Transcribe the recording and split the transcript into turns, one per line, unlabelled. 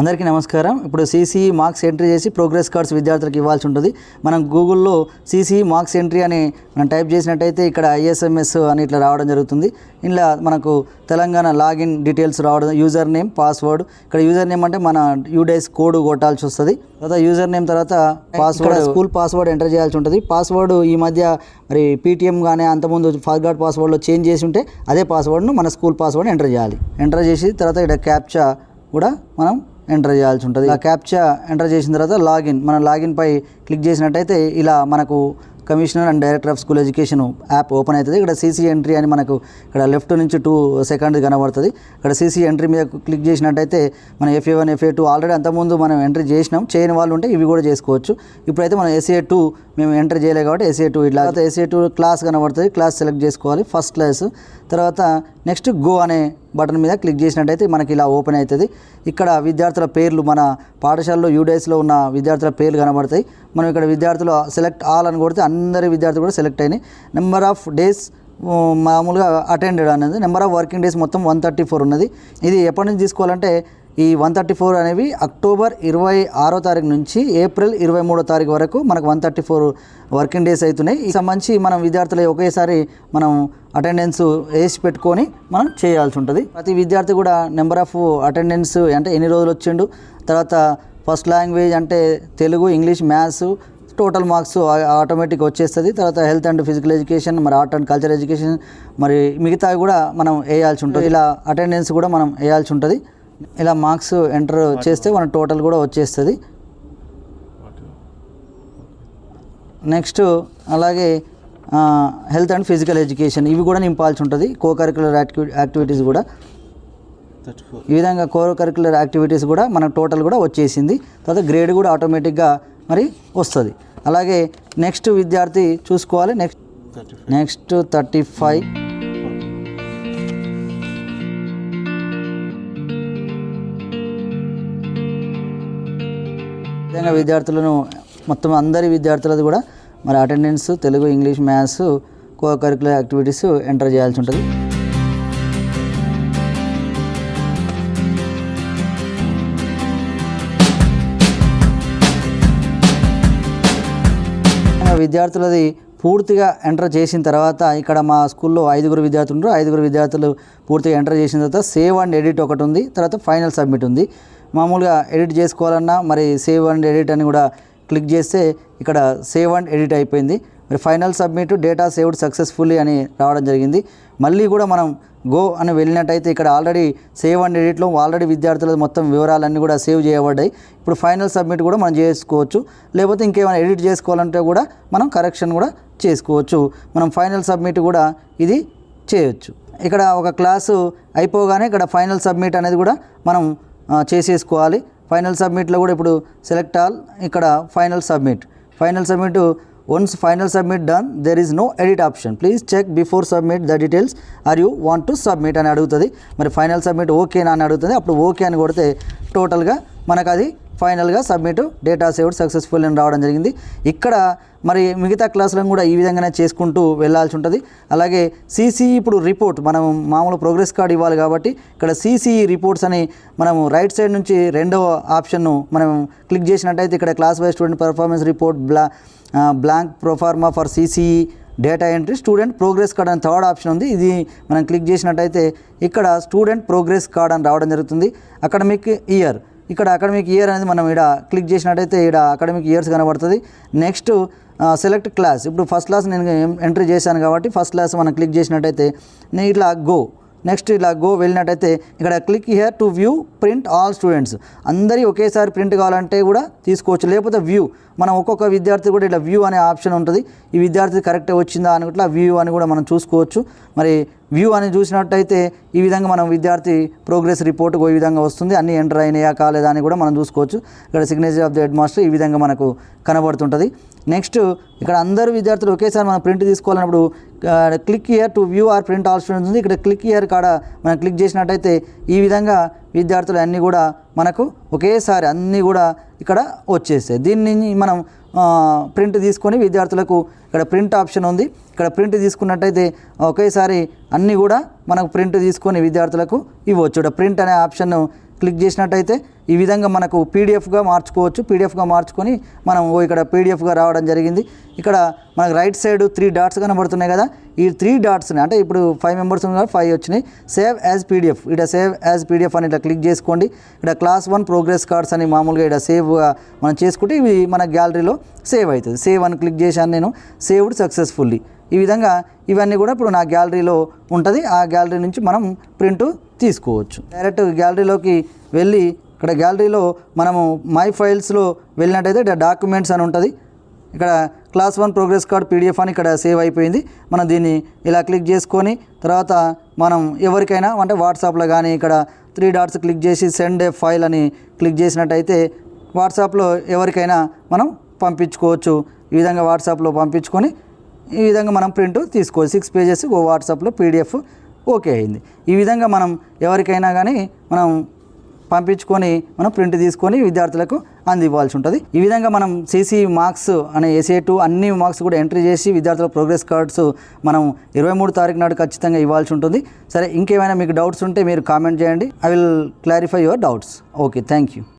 అందరికీ నమస్కారం. ఇప్పుడు సీసీఈ మార్క్స్ ఎంట్రీ చేసి ప్రోగ్రెస్ కార్డ్స్ విద్యార్థులకు ఇవ్వాల్సి ఉంటుంది. మనం గూగుల్లో సీసీఈ మార్క్స్ ఎంట్రీ అని మనం టైప్ చేసినట్టయితే ఇక్కడ ఐఎస్ఎంఎస్ అని ఇట్లా రావడం జరుగుతుంది. ఇలా మనకు తెలంగాణ లాగిన్ డీటెయిల్స్ రావడం యూజర్ నేమ్ పాస్వర్డ్. ఇక్కడ యూజర్ నేమ్ అంటే మన యూడేస్ కోడ్ కొట్టాల్సి వస్తుంది. తర్వాత యూజర్ నేమ్ తర్వాత పాస్వర్డ్. స్కూల్ పాస్వర్డ్ ఎంటర్ చేయాల్సి ఉంటుంది. పాస్వర్డ్ ఈ మధ్య మరి పీటీఎం కానీ అంతకుముందు ఫార్గాట్ పాస్వర్డ్లో చేంజ్ చేసి ఉంటే అదే పాస్వర్డ్ను మన స్కూల్ పాస్వర్డ్ ఎంటర్ చేయాలి. ఎంటర్ చేసి తర్వాత ఇక్కడ క్యాప్చా కూడా మనం ఎంటర్ చేయాల్సి ఉంటుంది. ఇలా క్యాప్చా ఎంటర్ చేసిన తర్వాత లాగిన్ మనం లాగిన్పై క్లిక్ చేసినట్టయితే ఇలా మనకు commissioner and director of school education app open అవుతుంది. ఇక్కడ సీసీ ఎంట్రీ అని మనకు ఇక్కడ లెఫ్ట్ నుంచి టూ సెకండ్ కనబడుతుంది. ఇక్కడ సీసీ ఎంట్రీ మీద క్లిక్ చేసినట్టయితే మన FA one FA two already అంతకుముందు మనం ఎంట్రీ చేసినాం. చేయని వాళ్ళు ఉంటే ఇవి కూడా చేసుకోవచ్చు. ఇప్పుడైతే మనం ఎస్ఏ టూ మేము ఎంటర్ చేయలేదు కాబట్టి ఎస్ఏ టూ ఇట్లా. ఎస్ఏ టూ క్లాస్ కనబడుతుంది. క్లాస్ సెలెక్ట్ చేసుకోవాలి. ఫస్ట్ క్లాస్ తర్వాత నెక్స్ట్ గో అనే బటన్ మీద క్లిక్ చేసినట్టయితే మనకి ఇలా ఓపెన్ అవుతుంది. ఇక్కడ విద్యార్థుల పేర్లు మన పాఠశాలలో యూడేస్లో ఉన్న విద్యార్థుల పేర్లు కనబడతాయి. మనం ఇక్కడ విద్యార్థులు సెలెక్ట్ ఆల్ అని కొడితే అందరి విద్యార్థులు కూడా సెలెక్ట్ అయినాయి. నెంబర్ ఆఫ్ డేస్ మామూలుగా అటెండెడ్ అనేది నెంబర్ ఆఫ్ వర్కింగ్ డేస్ మొత్తం వన్ థర్టీ ఫోర్ ఉన్నది. ఇది ఎప్పటి నుంచి తీసుకోవాలంటే ఈ వన్ థర్టీ ఫోర్ అనేవి అక్టోబర్ ఇరవై ఆరో తారీఖు నుంచి ఏప్రిల్ ఇరవై మూడో తారీఖు వరకు మనకు one thirty four working days అవుతున్నాయి. ఈ సంబంధించి మనం విద్యార్థులు ఒకేసారి మనం అటెండెన్స్ వేసి పెట్టుకొని మనం చేయాల్సి ఉంటుంది. ప్రతి విద్యార్థి కూడా నెంబర్ ఆఫ్ అటెండెన్స్ అంటే ఎన్ని రోజులు వచ్చిండు తర్వాత ఫస్ట్ లాంగ్వేజ్ అంటే Telugu English maths total marks automatic వచ్చేస్తుంది. తర్వాత హెల్త్ అండ్ ఫిజికల్ ఎడ్యుకేషన్ మరి ఆర్ట్ అండ్ కల్చర్ ఎడ్యుకేషన్ మరి మిగతావి కూడా మనం వేయాల్సి ఉంటుంది. ఇలా అటెండెన్స్ కూడా మనం వేయాల్సి ఉంటుంది. ఇలా మార్క్స్ ఎంటర్ చేస్తే మన టోటల్ కూడా వచ్చేస్తుంది. నెక్స్ట్ అలాగే హెల్త్ అండ్ ఫిజికల్ ఎడ్యుకేషన్ ఇవి కూడా నింపాల్సి ఉంటుంది. కో కరికులర్ యాక్టివి యాక్టివిటీస్ కూడా. ఈ విధంగా కో కరికులర్ యాక్టివిటీస్ కూడా మనకు టోటల్ కూడా వచ్చేసింది. తర్వాత గ్రేడ్ కూడా ఆటోమేటిక్గా మరి వస్తుంది. అలాగే నెక్స్ట్ విద్యార్థి చూసుకోవాలి. Next next thirty five. విధంగా విద్యార్థులను మొత్తం అందరి విద్యార్థులది కూడా మరి attendance Telugu English maths co curricular activities enter చేయాల్సి ఉంటుంది. విద్యార్థులది పూర్తిగా ఎంటర్ చేసిన తర్వాత ఇక్కడ మా స్కూల్లో ఐదుగురు విద్యార్థులు ఉన్నారు. ఐదుగురు విద్యార్థులు పూర్తిగా ఎంటర్ చేసిన తర్వాత సేవ్ అండ్ ఎడిట్ ఒకటి ఉంది. తర్వాత ఫైనల్ సబ్మిట్ ఉంది. మామూలుగా ఎడిట్ చేసుకోవాలన్నా మరి సేవ్ అండ్ ఎడిట్ అని కూడా క్లిక్ చేస్తే ఇక్కడ సేవ్ అండ్ ఎడిట్ అయిపోయింది. మరి final submit data saved successfully అని రావడం జరిగింది. మళ్ళీ కూడా మనం గో అని వెళ్ళినట్టయితే ఇక్కడ ఆల్రెడీ సేవ్ అండ్ ఎడిట్లో ఆల్రెడీ విద్యార్థుల మొత్తం వివరాలన్నీ కూడా సేవ్ చేయబడ్డాయి. ఇప్పుడు ఫైనల్ సబ్మిట్ కూడా మనం చేసుకోవచ్చు. లేకపోతే ఇంకేమైనా ఎడిట్ చేసుకోవాలంటే కూడా మనం కరెక్షన్ కూడా చేసుకోవచ్చు. మనం ఫైనల్ సబ్మిట్ కూడా ఇది చేయొచ్చు. ఇక్కడ ఒక క్లాసు అయిపోగానే ఇక్కడ ఫైనల్ సబ్మిట్ అనేది కూడా మనం చేసేసుకోవాలి. ఫైనల్ సబ్మిట్లో కూడా ఇప్పుడు సెలెక్ట్ ఆల్ ఇక్కడ final submit final submit once final submit done there is no edit option please check before submit the details are you want to submit అని అడుగుతుంది. మరి ఫైనల్ సబ్మిట్ ఓకేనా అని అడుగుతుంది. అప్పుడు ఓకే అని కొడితే టోటల్గా మనకు అది ఫైనల్గా సబ్మిట్ డేటా సేవ్డ్ సక్సెస్ఫుల్ అని రావడం జరిగింది. ఇక్కడ మరి మిగతా క్లాసులను కూడా ఈ విధంగానే చేసుకుంటూ వెళ్ళాల్సి ఉంటుంది. అలాగే సీసీఈ ఇప్పుడు రిపోర్ట్ మనం మామూలు ప్రోగ్రెస్ కార్డ్ ఇవ్వాలి కాబట్టి ఇక్కడ సీసీఈ రిపోర్ట్స్ అని మనం రైట్ సైడ్ నుంచి రెండవ ఆప్షన్ను మనం క్లిక్ చేసినట్టయితే ఇక్కడ class wise student performance report bla blank proforma for CCE data entry student progress card అని థర్డ్ ఆప్షన్ ఉంది. ఇది మనం క్లిక్ చేసినట్టయితే ఇక్కడ స్టూడెంట్ ప్రోగ్రెస్ కార్డ్ అని రావడం జరుగుతుంది. అకాడమిక్ ఇయర్ ఇక్కడ అకాడమిక్ ఇయర్ అనేది మనం ఇక్కడ క్లిక్ చేసినట్టయితే ఇక్కడ అకాడమిక్ ఇయర్స్ కనబడుతుంది. Next select class. ఇప్పుడు ఫస్ట్ క్లాస్ నేను ఎంట్రీ చేశాను కాబట్టి ఫస్ట్ క్లాస్ మనం క్లిక్ చేసినట్టయితే నేను ఇట్లా గో. నెక్స్ట్ ఇలా గో వెళ్ళినట్టయితే ఇక్కడ click here to view print all students. అందరి ఒకేసారి ప్రింట్ కావాలంటే కూడా తీసుకోవచ్చు. లేకపోతే వ్యూ. మనం ఒక్కొక్క విద్యార్థి కూడా ఇట్లా వ్యూ అనే ఆప్షన్ ఉంటుంది. ఈ విద్యార్థి కరెక్ట్ వచ్చిందా అని ఇట్లా వ్యూ అని కూడా మనం చూసుకోవచ్చు. మరి వ్యూ అని చూసినట్టయితే ఈ విధంగా మనం విద్యార్థి ప్రోగ్రెస్ రిపోర్ట్ ఈ విధంగా వస్తుంది. అన్ని ఎంటర్ అయినాయా కాలేదా అని కూడా మనం చూసుకోవచ్చు. ఇక్కడ signature of the head master ఈ విధంగా మనకు కనబడుతుంటుంది. నెక్స్ట్ ఇక్కడ అందరు విద్యార్థులు ఒకేసారి మనం print తీసుకోవాలన్నప్పుడు click here to view or print all students ఉంది. ఇక్కడ క్లిక్ ఇయర్ కాడ మనం క్లిక్ చేసినట్టయితే ఈ విధంగా విద్యార్థులు అన్నీ కూడా మనకు ఒకేసారి అన్నీ కూడా ఇక్కడ వచ్చేస్తాయి. దీన్ని మనం ప్రింట్ తీసుకొని విద్యార్థులకు ఇక్కడ ప్రింట్ ఆప్షన్ ఉంది. ఇక్కడ ప్రింట్ తీసుకున్నట్టయితే ఒకేసారి అన్నీ కూడా మనకు ప్రింట్ తీసుకొని విద్యార్థులకు ఇవ్వచ్చు. ఇక్కడ ప్రింట్ అనే ఆప్షన్ క్లిక్ చేసినట్టయితే ఈ విధంగా మనకు పీడిఎఫ్గా మార్చుకోవచ్చు. పీడిఎఫ్గా మార్చుకొని మనం ఇక్కడ పీడిఎఫ్గా రావడం జరిగింది. ఇక్కడ మనకు రైట్ సైడ్ త్రీ డాట్స్ కనబడుతున్నాయి కదా. ఈ త్రీ డాట్స్ని అంటే ఇప్పుడు ఫైవ్ మెంబర్స్ ఉన్నారు ఫైవ్ వచ్చినాయి. Save as PDF. ఇక్కడ సేవ్ యాజ్ పీడిఎఫ్ అని ఇట్లా క్లిక్ చేసుకోండి. ఇక్కడ క్లాస్ వన్ ప్రోగ్రెస్ కార్డ్స్ అని మామూలుగా ఇక్కడ సేవ్ మనం చేసుకుంటే ఇవి మన గ్యాలరీలో సేవ్ అవుతుంది. సేవ్ అని క్లిక్ చేశాను నేను. సేవ్డ్ సక్సెస్ఫుల్లీ ఈ విధంగా ఇవన్నీ కూడా ఇప్పుడు నా గ్యాలరీలో ఉంటుంది. ఆ గ్యాలరీ నుంచి మనం ప్రింట్ తీసుకోవచ్చు. డైరెక్ట్ గ్యాలరీలోకి వెళ్ళి ఇక్కడ గ్యాలరీలో మనము మై ఫైల్స్లో వెళ్ళినట్టయితే ఇక్కడ డాక్యుమెంట్స్ అని ఉంటుంది. ఇక్కడ class one progress card PDF అని ఇక్కడ సేవ్ అయిపోయింది. మనం దీన్ని ఇలా క్లిక్ చేసుకొని తర్వాత మనం ఎవరికైనా అంటే వాట్సాప్లో కానీ ఇక్కడ త్రీ డాట్స్ క్లిక్ చేసి సెండ్ ఏ ఫైల్ అని క్లిక్ చేసినట్టయితే వాట్సాప్లో ఎవరికైనా మనం పంపించుకోవచ్చు. ఈ విధంగా వాట్సాప్లో పంపించుకొని ఈ విధంగా మనం ప్రింట్ తీసుకోవచ్చు. సిక్స్ పేజెస్ ఓ వాట్సాప్లో పీడిఎఫ్ ఓకే అయింది. ఈ విధంగా మనం ఎవరికైనా కానీ మనం పంపించుకొని మనం ప్రింట్ తీసుకొని విద్యార్థులకు అందివ్వాల్సి ఉంటుంది. ఈ విధంగా మనం సీసీ మార్క్స్ అనే ఏసీ టూ అన్ని మార్క్స్ కూడా ఎంట్రీ చేసి విద్యార్థుల ప్రోగ్రెస్ కార్డ్స్ మనం ఇరవై మూడు తారీఖు నాడు ఖచ్చితంగా ఇవ్వాల్సి ఉంటుంది. సరే ఇంకేమైనా మీకు డౌట్స్ ఉంటే మీరు కామెంట్ చేయండి. I will clarify your doubts. Okay thank you.